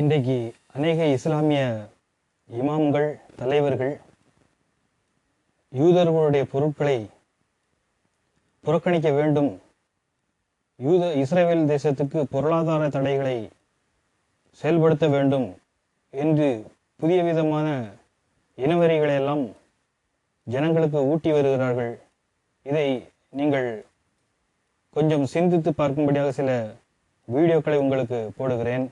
இன்றைக்கு அநேக இஸ்லாமிய இமாம்கள் தலைவர்கள் யூதர்களுடைய பொருட்களை புறக்கணிக்க வேண்டும். யூத இஸ்ரேல் தேசத்துக்கு பொருளாதார தடைகளை செயல்படுத்த வேண்டும் என்று புதிய விதமான இனவெறிகளை எல்லாம் ஜனங்களுக்கு ஊட்டி வருகிறார்கள். இதை நீங்கள் கொஞ்சம் சிந்தித்து பார்க்கும்படியாக சில வீடியோக்களை உங்களுக்கு போடுகிறேன்.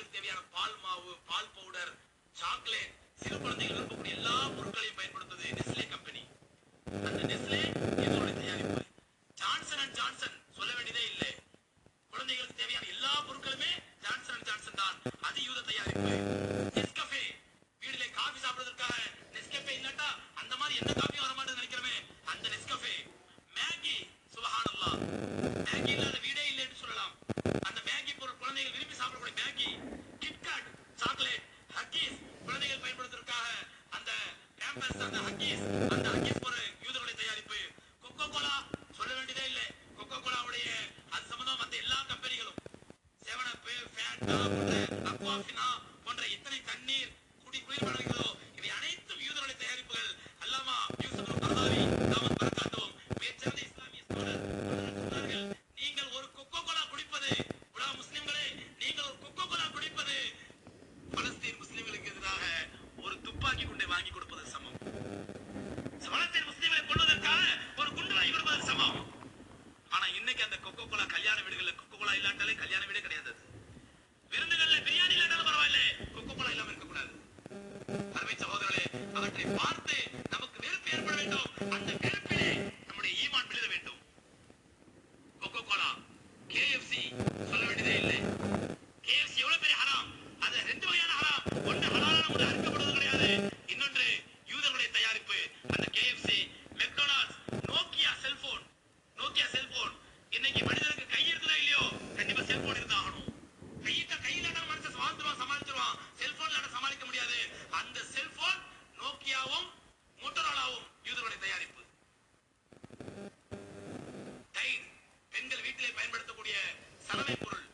குழந்தைகளுக்கு தேவையான பால் மாவு பால் பவுடர் சாக்லேட் சிறு குழந்தைகள் விரும்பக்கூடிய எல்லா பொருட்களையும் பயன்படுத்துவது நெஸ்லே கம்பெனி அந்த நெஸ்லே விளைபொருள்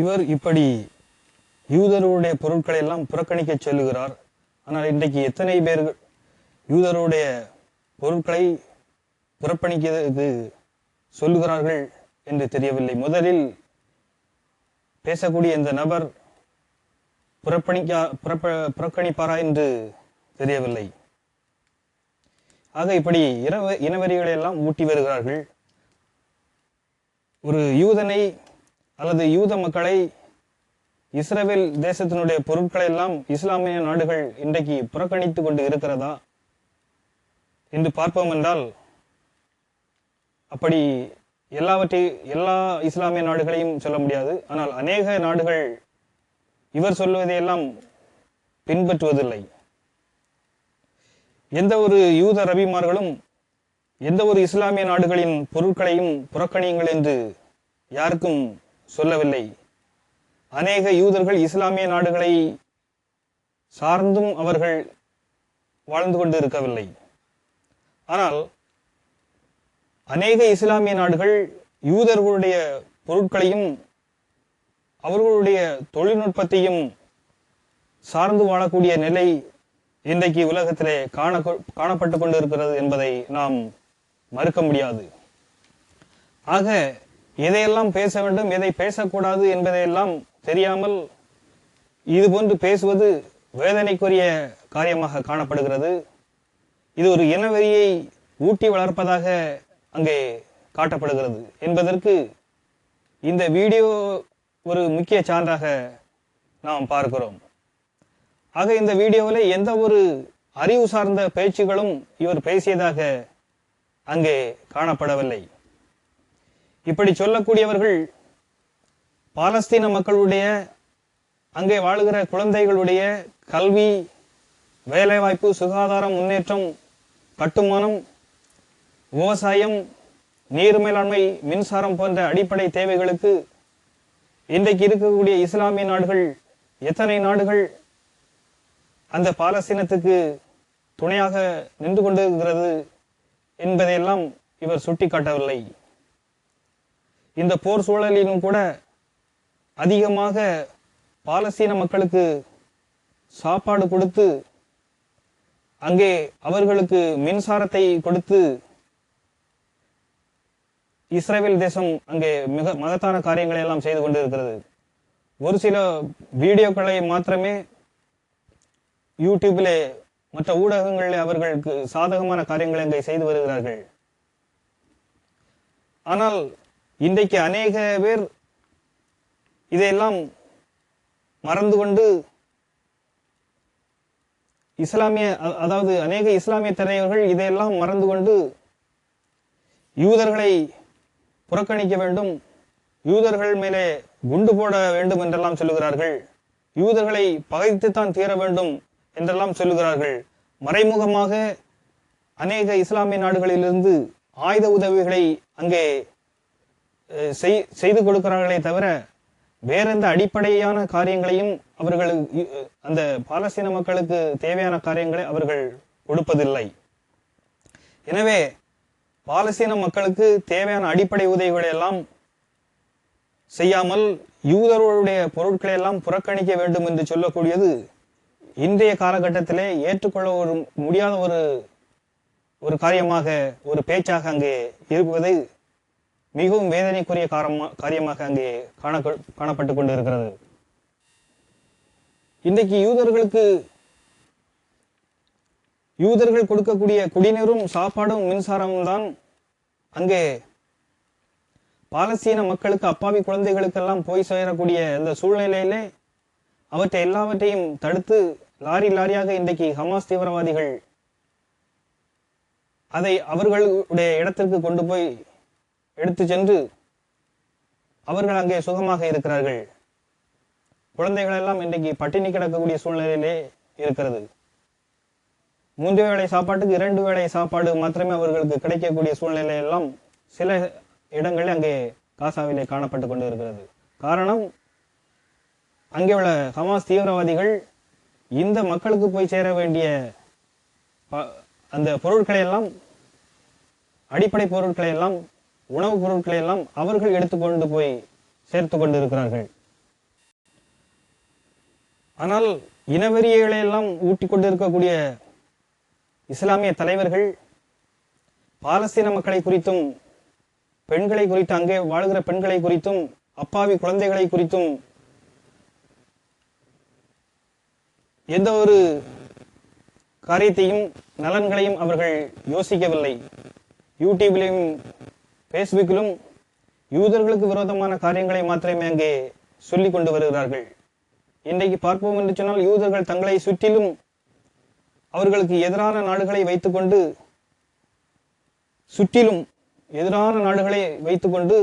இவர் இப்படி யூதருடைய பொருட்களை எல்லாம் புறக்கணிக்க சொல்லுகிறார். ஆனால் இன்றைக்கு எத்தனை பேர் யூதருடைய பொருட்களை புறப்பணிக்கிறது சொல்லுகிறார்கள் என்று தெரியவில்லை. முதலில் பேசக்கூடிய இந்த நபர் புறப்பணிக்கா புறப்ப புறக்கணிப்பாரா என்று தெரியவில்லை. ஆக இப்படி இனவ இனவெறிகளை எல்லாம் ஊட்டி வருகிறார்கள். ஒரு யூதனை அல்லது யூத மக்களை இஸ்ரேல் தேசத்தினுடைய பொருட்களை எல்லாம் இஸ்லாமிய நாடுகள் இன்றைக்கு புறக்கணித்து கொண்டு இருக்கிறதா என்று பார்ப்போம் என்றால் அப்படி எல்லாவற்றை எல்லா இஸ்லாமிய நாடுகளையும் சொல்ல முடியாது. ஆனால் அநேக நாடுகள் இவர் சொல்வதையெல்லாம் பின்பற்றுவதில்லை. எந்த ஒரு யூத ரபிமார்களும் எந்த ஒரு இஸ்லாமிய நாடுகளின் பொருட்களையும் புறக்கணியுங்கள் என்று யாருக்கும் சொல்லவில்லை. அநேக யூதர்கள் இஸ்லாமிய நாடுகளை சார்ந்தும் அவர்கள் வாழ்ந்து கொண்டு இருக்கவில்லை ஆனால் அநேக இஸ்லாமிய நாடுகள் யூதர்களுடைய பொருட்களையும் அவர்களுடைய தொழில்நுட்பத்தையும் சார்ந்து வாழக்கூடிய நிலை இன்றைக்கு உலகத்திலே காண காணப்பட்டு கொண்டிருக்கிறது என்பதை நாம் மறுக்க முடியாது. ஆக எதையெல்லாம் பேச வேண்டும் எதை பேசக்கூடாது என்பதையெல்லாம் தெரியாமல் இதுபோன்று பேசுவது வேதனைக்குரிய காரியமாக காணப்படுகிறது. இது ஒரு இனவெறியை ஊட்டி வளர்ப்பதாக அங்கே காட்டப்படுகிறது. என்பதற்கு இந்த வீடியோ ஒரு முக்கிய சான்றாக நாம் பார்க்கிறோம். ஆக இந்த வீடியோவில் எந்த ஒரு அறிவு சார்ந்த பேச்சுகளும் இவர் பேசியதாக அங்கே காணப்படவில்லை. இப்படி சொல்லக்கூடியவர்கள் பாலஸ்தீன மக்களுடைய அங்கே வாழுகிற குழந்தைகளுடைய கல்வி வேலைவாய்ப்பு சுகாதாரம் முன்னேற்றம் கட்டுமானம் விவசாயம் நீர் மேலாண்மை மின்சாரம் போன்ற அடிப்படை தேவைகளுக்கு இன்றைக்கு இருக்கக்கூடிய இஸ்லாமிய நாடுகள் எத்தனை நாடுகள் அந்த பாலஸ்தீனத்துக்கு துணையாக நின்று கொண்டிருக்கிறது என்பதையெல்லாம் இவர் சுட்டிக்காட்டவில்லை. இந்த போர் சூழலிலும் கூட அதிகமாக பாலஸ்தீன மக்களுக்கு சாப்பாடு கொடுத்து அங்கே அவர்களுக்கு மின்சாரத்தை கொடுத்து இஸ்ரேல் தேசம் அங்கே மிக மகத்தான காரியங்களை எல்லாம் செய்து கொண்டிருக்கிறது. ஒரு சில வீடியோக்களை மாத்திரமே யூடியூபிலே மற்ற ஊடகங்களில் அவர்களுக்கு சாதகமான காரியங்களை அங்கே செய்து வருகிறார்கள். ஆனால் இன்றைக்கு அநேக பேர் இதையெல்லாம் மறந்து கொண்டு இஸ்லாமிய அதாவது அநேக இஸ்லாமிய தலைவர்கள் இதையெல்லாம் மறந்து கொண்டு யூதர்களை புறக்கணிக்க வேண்டும் யூதர்கள் மேலே குண்டு போட வேண்டும் என்றெல்லாம் சொல்லுகிறார்கள் யூதர்களை பகைத்துத்தான் தீர வேண்டும் என்றெல்லாம் சொல்லுகிறார்கள். மறைமுகமாக அநேக இஸ்லாமிய நாடுகளிலிருந்து ஆயுத உதவிகளை அங்கே செய்து கொடுக்கிறார்களே தவிர வேற எந்த அடிப்படையான காரியங்களையும் அவர்கள் அந்த பாலஸ்தீன மக்களுக்கு தேவையான காரியங்களை அவர்கள் கொடுப்பதில்லை. எனவே பாலஸ்தீன மக்களுக்கு தேவையான அடிப்படை உதவிகளை எல்லாம் செய்யாமல் யூதர்களுடைய பொருட்களை எல்லாம் புறக்கணிக்க வேண்டும் என்று சொல்லக்கூடியது இன்றைய காலகட்டத்திலே ஏற்றுக்கொள்ள ஒரு முடியாத ஒரு ஒரு காரியமாக ஒரு பேச்சாக அங்கே இருப்பது மிகவும் வேதனைக்குரிய காரமா காரியமாக அங்கே காண காணப்பட்டு கொண்டு இருக்கிறது இன்றைக்கு யூதர்களுக்கு யூதர்கள் கொடுக்கக்கூடிய குடிநீரும் சாப்பாடும் மின்சாரமும் தான் அங்கே பாலஸ்தீன மக்களுக்கு அப்பாவி குழந்தைகளுக்கெல்லாம் போய் சேரக்கூடிய அந்த சூழ்நிலையிலே அவற்றை எல்லாவற்றையும் தடுத்து லாரி லாரியாக இன்றைக்கு ஹமாஸ் தீவிரவாதிகள் அதை அவர்களுடைய இடத்திற்கு கொண்டு போய் எடுத்து சென்று அவர்கள் அங்கே சுகமாக இருக்கிறார்கள். குழந்தைகள் எல்லாம் இன்றைக்கு பட்டினி கிடக்கக்கூடிய சூழ்நிலையிலே இருக்கிறது. மூன்று வேளை சாப்பாட்டுக்கு இரண்டு வேளை சாப்பாடு மாத்திரமே அவர்களுக்கு கிடைக்கக்கூடிய சூழ்நிலை எல்லாம் சில இடங்களில் அங்கே காசாவிலே காணப்பட்டு கொண்டு இருக்கிறது காரணம் அங்கே உள்ள ஹமாஸ் தீவிரவாதிகள் இந்த மக்களுக்கு போய் சேர வேண்டிய ப- அந்த பொருட்களை எல்லாம் அடிப்படை பொருட்களை எல்லாம் உணவுப் பொருட்களை எல்லாம் அவர்கள் எடுத்துக்கொண்டு போய் சேர்த்து கொண்டு இருக்கிறார்கள் ஆனால் இனவெறியகளை எல்லாம் ஊட்டி கொண்டு இருக்கக்கூடிய இஸ்லாமிய தலைவர்கள் பாலஸ்தீன மக்களை குறித்தும் பெண்களை குறித்து அங்கே வாழ்கிற பெண்களை குறித்தும் அப்பாவி குழந்தைகளை குறித்தும் எந்த ஒரு காரியத்தையும் நலன்களையும் அவர்கள் யோசிக்கவில்லை. யூடியூப்லையும் ஃபேஸ்புக்கிலும் யூதர்களுக்கு விரோதமான காரியங்களை மாத்திரமே அங்கே சொல்லி கொண்டு வருகிறார்கள். இன்றைக்கு பார்ப்போம் என்று சொன்னால் யூதர்கள் தங்களை சுற்றிலும் அவர்களுக்கு எதிரான நாடுகளை வைத்துக்கொண்டு சுற்றிலும் எதிரான நாடுகளை வைத்துக்கொண்டு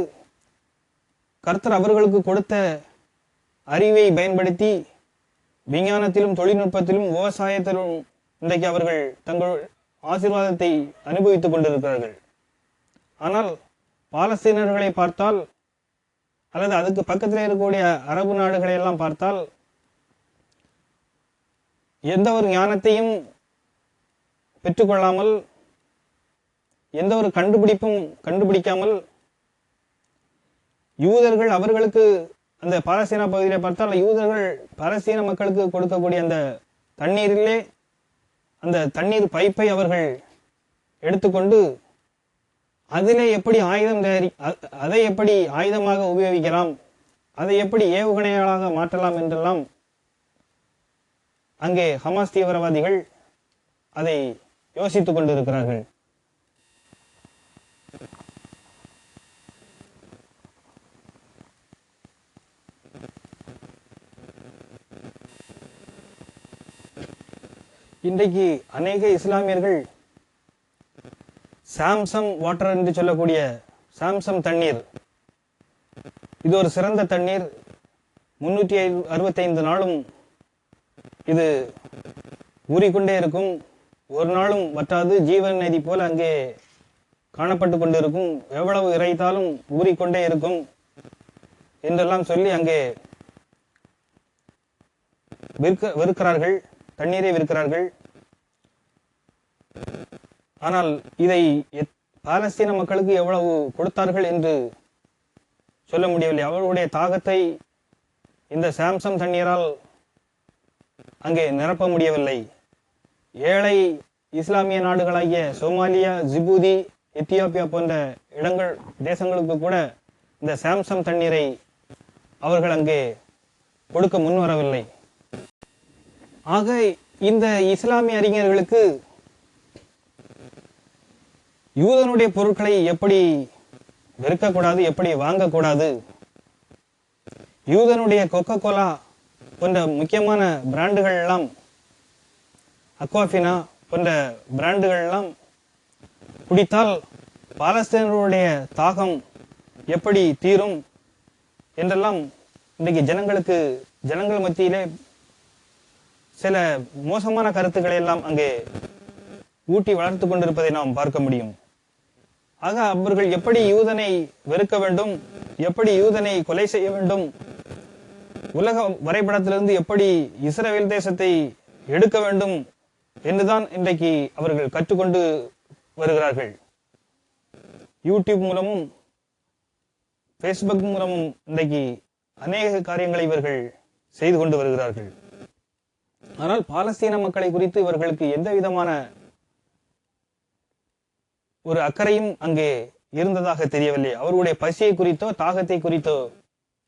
கர்த்தர் அவர்களுக்கு கொடுத்த அறிவை பயன்படுத்தி விஞ்ஞானத்திலும் தொழில்நுட்பத்திலும் விவசாயத்திலும் இன்றைக்கு அவர்கள் தங்கள் ஆசீர்வாதத்தை அனுபவித்துக் கொண்டிருக்கிறார்கள். ஆனால் பாலஸ்தீனர்களை பார்த்தால் அல்லது அதுக்கு பக்கத்தில் இருக்கக்கூடிய அரபு நாடுகளை எல்லாம் பார்த்தால் எந்த ஒரு ஞானத்தையும் பெற்றுக்கொள்ளாமல் எந்த ஒரு கண்டுபிடிப்பும் கண்டுபிடிக்காமல் யூதர்கள் அவர்களுக்கு அந்த பாலஸ்தீன பகுதியை பார்த்தால் யூதர்கள் பாலஸ்தீன மக்களுக்கு கொடுக்கக்கூடிய அந்த தண்ணீரிலே அந்த தண்ணீர் பைப்பை அவர்கள் எடுத்துக்கொண்டு அதில் எப்படி ஆயுதம் தயாரி அ- அதை எப்படி ஆயுதமாக உபயோகிக்கலாம்? அதை எப்படி ஏவுகணைகளாக மாற்றலாம் என்றெல்லாம் அங்கே ஹமாஸ் தீவிரவாதிகள் அதை யோசித்துக் கொண்டிருக்கிறார்கள். இன்றைக்கு அநேக இஸ்லாமியர்கள் சாம்சங் வாட்டர் என்று சொல்லக்கூடிய சாம்சங் தண்ணீர். இது ஒரு சிறந்த தண்ணீர். முன்னூற்றி அறுபத்தைந்து நாளும் இது ஊறிக்கொண்டே இருக்கும். ஒரு நாளும் வற்றாது. ஜீவன் நதி போல அங்கே காணப்பட்டு கொண்டிருக்கும். எவ்வளவு இறைத்தாலும் ஊறிக்கொண்டே இருக்கும் என்றெல்லாம் சொல்லி அங்கே விற்க விற்கிறார்கள். தண்ணீரை விற்கிறார்கள். ஆனால் இதை எத்- பாலஸ்தீன மக்களுக்கு எவ்வளவு கொடுத்தார்கள் என்று சொல்ல முடியவில்லை. அவர்களுடைய தாகத்தை இந்த சாம்சங் தண்ணீரால் அங்கே நிரப்ப முடியவில்லை. ஏழை இஸ்லாமிய நாடுகளாகிய சோமாலியா ஜிபூதி எத்தியோப்பியா போன்ற இடங்கள் தேசங்களுக்கு கூட இந்த சாம்சங் தண்ணீரை அவர்கள் அங்கே கொடுக்க முன்வரவில்லை. ஆக இந்த இஸ்லாமிய அறிஞர்களுக்கு யூதனுடைய பொருட்களை எப்படி வெறுக்கக்கூடாது எப்படி வாங்கக்கூடாது? யூதனுடைய கொக்கோ கோலா போன்ற முக்கியமான பிராண்டுகள் எல்லாம் அக்வாஃபினா போன்ற பிராண்டுகள் எல்லாம் குடித்தால் பாலஸ்தீனர்களுடைய தாகம் எப்படி தீரும் என்றெல்லாம் இன்றைக்கு ஜனங்களுக்கு ஜனங்கள் மத்தியிலே சில மோசமான கருத்துக்களை எல்லாம் அங்கே ஊட்டி வளர்த்து கொண்டிருப்பதை நாம் பார்க்க முடியும். ஆக அவர்கள் எப்படி யூதனை வெறுக்க வேண்டும்? எப்படி யூதனை கொலை செய்ய வேண்டும்? உலக வரைபடத்திலிருந்து எப்படி இஸ்ரேல் தேசத்தை எடுக்க வேண்டும் என்றுதான் இன்றைக்கு அவர்கள் கற்றுக்கொண்டு வருகிறார்கள். யூடியூப் மூலமும் ஃபேஸ்புக் மூலமும் இன்றைக்கு அநேக காரியங்களை இவர்கள் செய்து கொண்டு வருகிறார்கள். ஆனால் பாலஸ்தீன மக்களை குறித்து இவர்களுக்கு எந்த விதமான ஒரு அக்கறையும் அங்கே இருந்ததாக தெரியவில்லை. அவருடைய பசியை குறித்தோ தாகத்தை குறித்தோ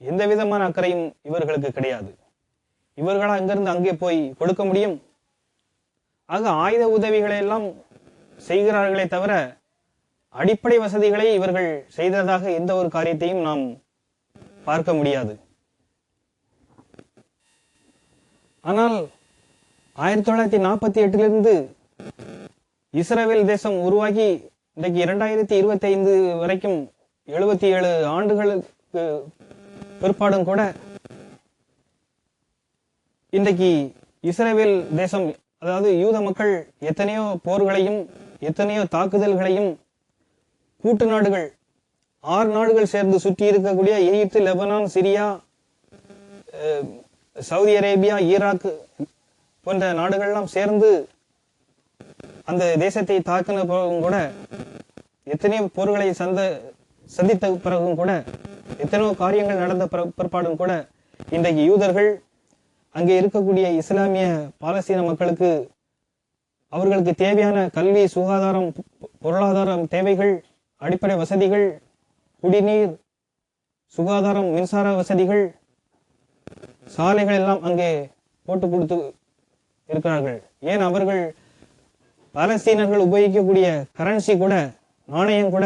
எந்த விதமான அக்கறையும் இவர்களுக்கு கிடையாது. இவர்களா அங்கிருந்து அங்கே போய் கொடுக்க முடியும்? ஆக ஆயுத உதவிகளை எல்லாம் செய்கிறார்களே தவிர அடிப்படை வசதிகளை இவர்கள் செய்ததாக எந்த ஒரு காரியத்தையும் நாம் பார்க்க முடியாது. ஆனால் ஆயிரத்தி தொள்ளாயிரத்தி நாற்பத்தி எட்டிலிருந்து இஸ்ரேல் தேசம் உருவாகி இன்றைக்கு இரண்டாயிரத்தி இருபத்தி ஐந்து வரைக்கும் எழுபத்தி ஏழு ஆண்டுகளுக்கு பிற்பாடும் கூட இன்றைக்கு இஸ்ரேல் தேசம் அதாவது யூத மக்கள் எத்தனையோ போர்களையும் எத்தனையோ தாக்குதல்களையும் கூட்டு நாடுகள் ஆறு நாடுகள் சேர்ந்து சுற்றி இருக்கக்கூடிய Egypt Lebanon Syria Saudi Arabia Iraq போன்ற நாடுகள்லாம் சேர்ந்து அந்த தேசத்தை தாக்கின பிறகும் கூட எத்தனையோ போர்களை சந்த சந்தித்த பிறகும் கூட எத்தனையோ காரியங்கள் நடந்த பிற- பிற்பாடும் கூட இன்றைக்கு யூதர்கள் அங்கே இருக்கக்கூடிய இஸ்லாமிய பாலஸ்தீன மக்களுக்கு அவர்களுக்கு தேவையான கல்வி சுகாதாரம் பொருளாதாரம் தேவைகள் அடிப்படை வசதிகள் குடிநீர் சுகாதாரம் மின்சார வசதிகள் சாலைகள் எல்லாம் அங்கே போட்டு கொடுத்து இருக்கிறார்கள். ஏன் அவர்கள் பாலஸ்தீனர்கள் உபயோகிக்கக்கூடிய கரன்சி கூட நாணயம் கூட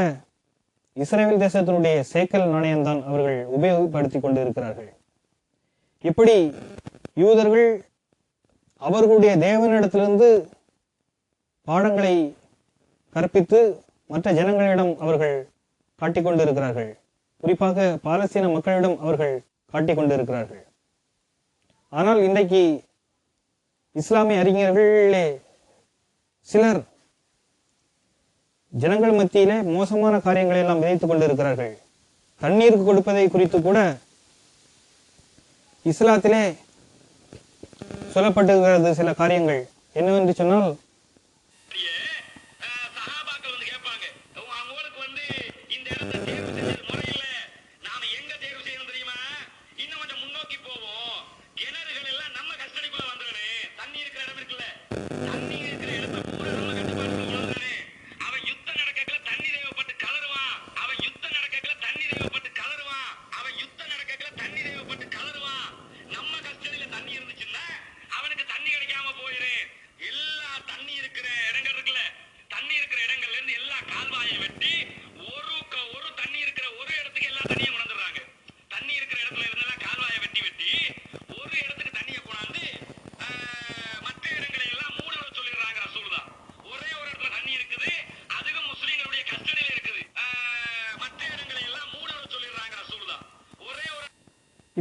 இஸ்ரேல் தேசத்தினுடைய சேக்கல் நாணயம்தான் அவர்கள் உபயோகப்படுத்தி கொண்டு இருக்கிறார்கள் இப்படி யூதர்கள் அவர்களுடைய தேவனிடத்திலிருந்து பாடங்களை கற்பித்து மற்ற ஜனங்களிடம் அவர்கள் காட்டிக் கொண்டிருக்கிறார்கள். குறிப்பாக பாலஸ்தீன மக்களிடம் அவர்கள் காட்டிக் கொண்டிருக்கிறார்கள். ஆனால் இன்றைக்கு இஸ்லாமிய அறிஞர்களே சிலர் ஜனங்கள் மத்தியிலே மோசமான காரியங்களை எல்லாம் விதைத்துக் கொண்டிருக்கிறார்கள். தண்ணீருக்கு கொடுப்பதை குறித்து கூட இஸ்லாத்திலே சொல்லப்பட்டிருக்கிறது சில காரியங்கள். என்னவென்று சொன்னால்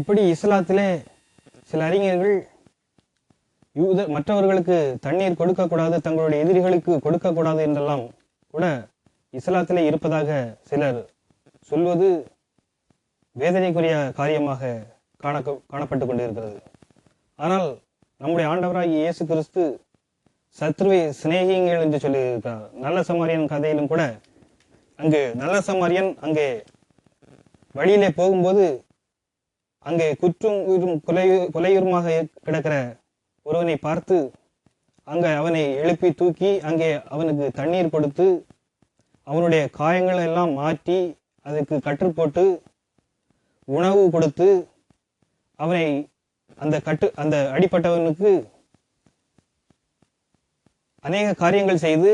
இப்படி இஸ்லாத்திலே சில அறிஞர்கள் யூத மற்றவர்களுக்கு தண்ணீர் கொடுக்கக்கூடாது தங்களுடைய எதிரிகளுக்கு கொடுக்கக்கூடாது என்றெல்லாம் கூட இஸ்லாத்திலே இருப்பதாக சிலர் சொல்வது வேதனைக்குரிய காரியமாக காண காணப்பட்டு கொண்டிருக்கிறது. ஆனால் நம்முடைய ஆண்டவராகிய இயேசு கிறிஸ்து சத்ருவை சிநேகிங்கள் என்று சொல்லியிருக்கிறார். நல்ல சமாரியன் கதையிலும் கூட அங்கு நல்ல சமாரியன் அங்கே வழியிலே போகும்போது அங்கே குற்றும் உயிரும் கொலை கொலையுருமாக கிடக்கிற ஒருவனை பார்த்து அங்கே அவனை எழுப்பி தூக்கி அங்கே அவனுக்கு தண்ணீர் கொடுத்து அவனுடைய காயங்களை எல்லாம் மாற்றி அதுக்கு கற்று போட்டு உணவு கொடுத்து அவனை அந்த கட்டு அந்த அடிப்பட்டவனுக்கு அநேக காரியங்கள் செய்து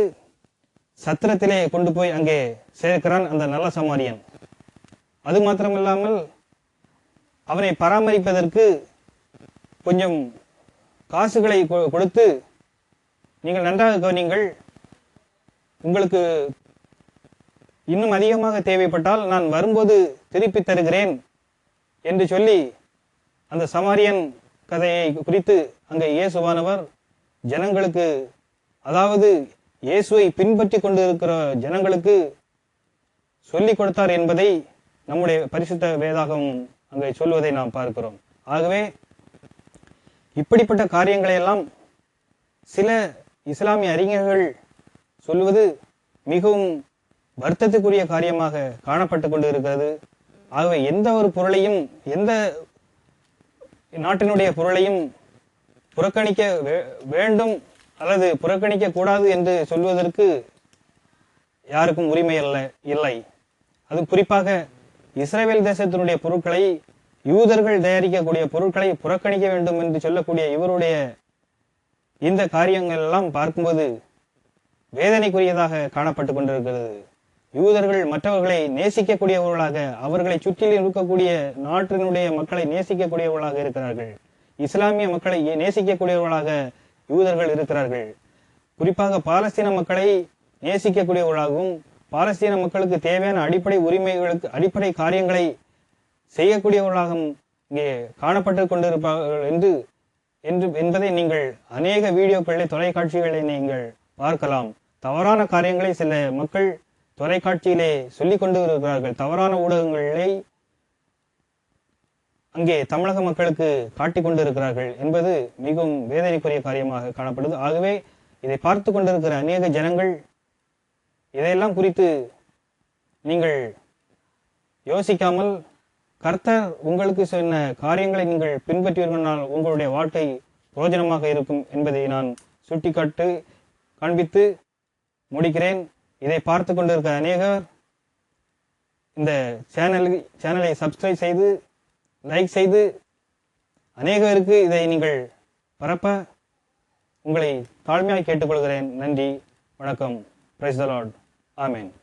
சத்திரத்திலே கொண்டு போய் அங்கே சேர்க்கிறான் அந்த நல்ல சமாரியன். அது மாத்திரமில்லாமல் அவனை பராமரிப்பதற்கு கொஞ்சம் காசுகளை கொ- கொடுத்து நீங்கள் நன்றாக கவனிங்கள். உங்களுக்கு இன்னும் அதிகமாக தேவைப்பட்டால் நான் வரும்போது திருப்பி தருகிறேன் என்று சொல்லி அந்த சமாரியன் கதையை குறித்து அங்கே இயேசுவானவர் ஜனங்களுக்கு அதாவது இயேசுவை பின்பற்றி கொண்டிருக்கிற ஜனங்களுக்கு சொல்லிக் கொடுத்தார் என்பதை நம்முடைய பரிசுத்த வேதாகம் அங்கே சொல்வதை நாம் பார்க்கிறோம். ஆகவே இப்படிப்பட்ட காரியங்களை எல்லாம் சில இஸ்லாமிய அறிஞர்கள் சொல்வது மிகவும் வருத்தத்துக்குரிய காரியமாக காணப்பட்டு கொண்டு இருக்கிறது ஆகவே எந்த ஒரு பொருளையும் எந்த நாட்டினுடைய பொருளையும் புறக்கணிக்க வே- வேண்டும் அல்லது புறக்கணிக்க கூடாது என்று சொல்வதற்கு யாருக்கும் உரிமை அல்ல இல்லை. அது குறிப்பாக இஸ்ரேல் தேசத்தினுடைய பொருட்களை யூதர்கள் தயாரிக்கக்கூடிய பொருட்களை புறக்கணிக்க வேண்டும் என்று சொல்லக்கூடிய இவருடைய இந்த காரியங்கள் எல்லாம் பார்க்கும்போது வேதனைக்குரியதாக காணப்பட்டு கொண்டிருக்கிறது. யூதர்கள் மற்றவர்களை நேசிக்கக்கூடியவர்களாக அவர்களை சுற்றிலும் இருக்கக்கூடிய நாட்டினுடைய மக்களை நேசிக்கக்கூடியவர்களாக இருக்கிறார்கள். இஸ்லாமிய மக்களை நேசிக்கக்கூடியவர்களாக யூதர்கள் இருக்கிறார்கள். குறிப்பாக பாலஸ்தீன மக்களை நேசிக்கக்கூடியவர்களாகவும் பாலஸ்தீன மக்களுக்கு தேவையான அடிப்படை உரிமைகளுக்கு அடிப்படை காரியங்களை செய்யக்கூடியவர்களாகவும் இங்கே காணப்பட்டு கொண்டிருப்பார்கள் என்று என்று என்பதை நீங்கள் அநேக வீடியோக்களை தொலைக்காட்சிகளை நீங்கள் பார்க்கலாம். தவறான காரியங்களை சில மக்கள் தொலைக்காட்சியிலே சொல்லிக் கொண்டு இருக்கிறார்கள் தவறான ஊடகங்களை அங்கே தமிழக மக்களுக்கு காட்டிக் கொண்டிருக்கிறார்கள் என்பது மிகவும் வேதனைக்குரிய காரியமாக காணப்படுது. ஆகவே இதை பார்த்து கொண்டிருக்கிற அநேக ஜனங்கள் இதையெல்லாம் குறித்து நீங்கள் யோசிக்காமல் கர்த்தர் உங்களுக்கு சொன்ன காரியங்களை நீங்கள் பின்பற்றினால் உங்களுடைய வாழ்க்கை பிரோஜனமாக இருக்கும் என்பதை நான் சுட்டிக்காட்டு காண்பித்து முடிக்கிறேன். இதை பார்த்து கொண்டிருக்க அநேகர் இந்த சேனல் சேனலை சப்ஸ்கிரைப் செய்து லைக் செய்து அநேகருக்கு இதை நீங்கள் பரப்ப உங்களை தாழ்மையாக கேட்டுக்கொள்கிறேன். நன்றி வணக்கம். Praise the lord Amén.